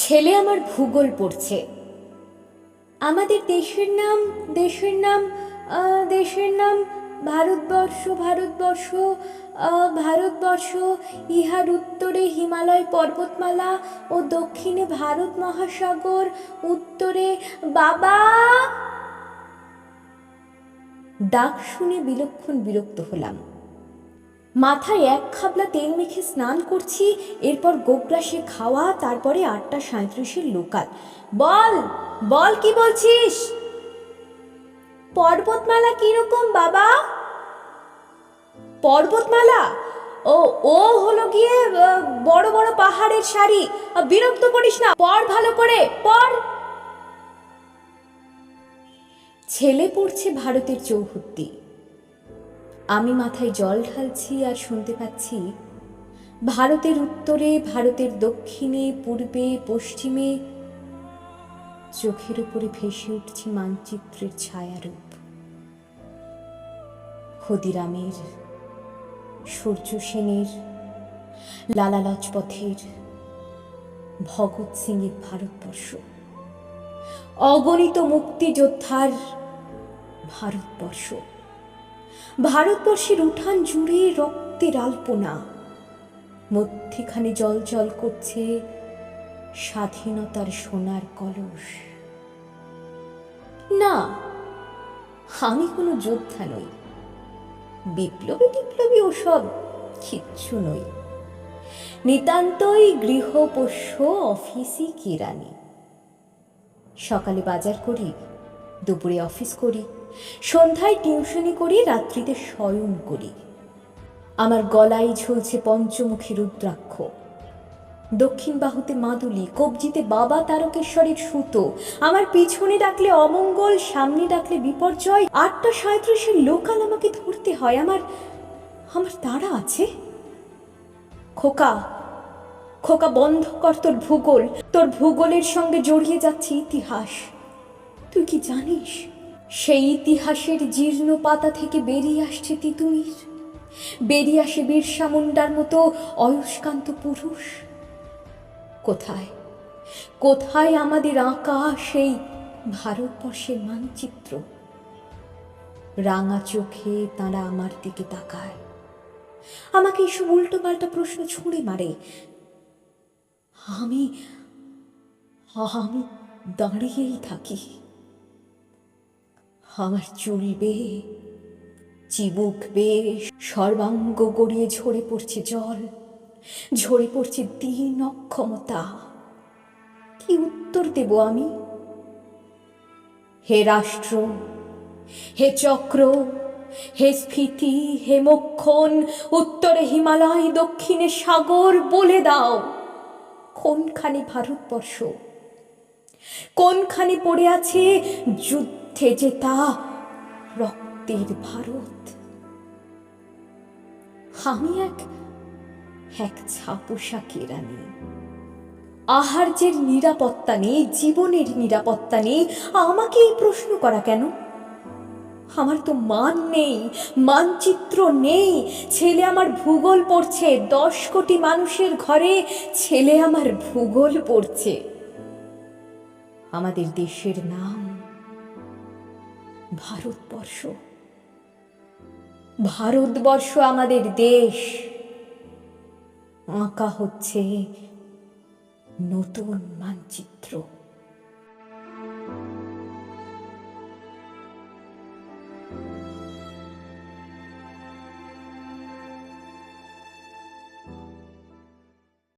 ছেলে আমার ভূগোল পড়ছে। আমাদের দেশের নাম দেশের নাম দেশের নাম, ভারতবর্ষ ভারতবর্ষ ভারতবর্ষ, ইহার উত্তরে হিমালয় পর্বতমালা ও দক্ষিণে ভারত মহাসাগর, উত্তরে বাবা! ডাক শুনে বিলক্ষণ বিরক্ত হলাম। মাথায় এক খাবলা তেল মেখে স্নান করছি এরপর গোগ্রাসে খাওয়া তারপরে আটটা সাঁত্রিশের লোকাল। বল বল কি বলছিস? পর্বতমালা কীরকম বাবা? পর্বতমালা? ও ও হলো গিয়ে বড় বড় পাহাড়ের আহ, বিরক্ত করিস না পড় ভালো করে পড় ছেলে পড়ছে ভারতের চৌহদ্দি। আমি মাথায় জল ঢালছি আর শুনতে পাচ্ছি, ভারতের উত্তরে, ভারতের দক্ষিণে, পূর্বে, পশ্চিমে চোখের উপরে ভেসে উঠছে মানচিত্রের ছায়ারূপ। ক্ষুদিরামের, সূর্য সেনের, লালা লজপথের, ভগৎ সিংয়ের ভারতবর্ষ। অগণিত মুক্তিযোদ্ধার ভারতবর্ষ। ভারতবর্ষের উঠান জুড়ে রক্তের আলপনা। মধ্যেখানে জল জল করছে স্বাধীনতার সোনার কলস। না, আমি কোনো যোদ্ধা নই। বিপ্লবী বিপ্লবী ওসব কিচ্ছু নই। নিতান্তই গৃহপোষ্য অফিসই কেরানি সকালে বাজার করি, দুপুরে অফিস করি সন্ধ্যায় টিউশনি করি, রাত্রিতে শয়ন করি। আমার গলায় ঝুলছে পঞ্চমুখী রুদ্রাক্ষ। দক্ষিণ বাহুতে মাদুলি, কবজিতে বাবা তারকেশ্বরের সুতো। আমার পিছনে ডাকলে অমঙ্গল, সামনে ডাকলে বিপর্যয়। আটটা সাঁত্রিশের লোকাল আমাকে ধরতে হয়। আমার আমার তারা আছে? খোকা খোকা বন্ধ কর তোর ভূগোল। তোর ভূগোলের সঙ্গে জড়িয়ে যাচ্ছে ইতিহাস। তুই কি জানিস? সেই ইতিহাসের জীর্ণ পাতা থেকে বেরিয়ে আসছে তিতুমির বেরিয়ে আসে বীরসা মুন্ডার মতো অয়স্কান্ত পুরুষ। কোথায়? কোথায় আমাদের আঁকা সেই ভারতবর্ষের মানচিত্র? রাঙা চোখে তারা আমার দিকে তাকায়। আমাকে এসব উল্টো পাল্টা প্রশ্ন ছুঁড়ে মারে। আমি আমি দাঁড়িয়েই থাকি। আমার চুল বেয়ে, চিবুক বেয়ে সর্বাঙ্গ গড়িয়ে ঝরে পড়ছে জল, ঝরে পড়ছে দিন অক্ষমতা। কি উত্তর দেব আমি? হে রাষ্ট্র, হে চক্র, হে স্ফীতি, হে মক্ষণ উত্তরে হিমালয়, দক্ষিণে সাগর বলে দাও। কোনখানে ভারতবর্ষ? কোনখানে পড়ে আছে যুদ্ধে জেতা রক্তের ভারত আমি এক এক ছাপোষা কেরানি আহার্যের নিরাপত্তা নেই, জীবনের নিরাপত্তা নেই, আমাকে এই প্রশ্ন করা কেন? আমার তো মান নেই, মানচিত্র নেই, ছেলে আমার ভূগোল পড়ছে, দশ কোটি মানুষের ঘরে ছেলে আমার ভূগোল পড়ছে। আমাদের দেশের নাম ভারতবর্ষ। ভারতবর্ষ আমাদের দেশ। আঁকা হচ্ছে নতুন মানচিত্র।